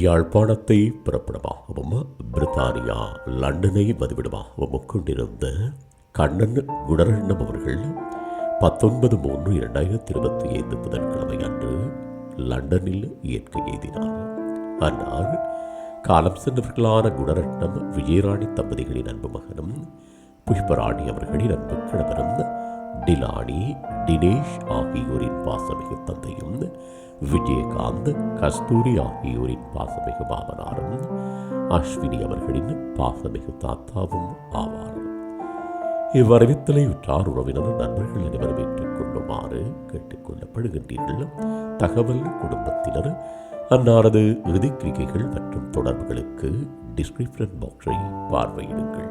யாழ்ப்பாணத்தை புறப்படமாகவும் பிரித்தானியா லண்டனை வதிவிடமாகவும் கொண்டிருந்த கண்ணன் குணரண்ணம் அவர்கள் பத்தொன்பது மூன்று இரண்டாயிரத்தி இருபத்தி ஐந்து புதன்கிழமை அன்று லண்டனில் இயற்கை எய்தினார் ஆனால் காலம் சென்றவர்களான குணரட்னம் விஜயராணி தம்பதிகளின் அன்பு மகனும் புஷ்பராணி அவர்களின் அன்பு கணவரும் டிலானி தினேஷ் ஆகியோரின் பாசமிகு தந்தையும் விஜயகாந்த் கஸ்தூரி ஆகியோரின் பாசமிகு மாமனாரும் அஸ்வினி அவர்களின் பாசமிகு தாத்தாவும் ஆவார் இவ்வறிவித்தலை உற்றார் உறவினர் நண்பர்கள் அனைவரும் ஏற்றுக்கொள்ளுமாறு கேட்டுக்கொள்ளப்படுகின்றீர்கள் தகவல் குடும்பத்தினர் அன்னாரது இறுதிக்கிரிகைகள் மற்றும் தொடர்புகளுக்கு டிஸ்கிரிப்ஷன் பாக்ஸை பார்வையிடுங்கள்.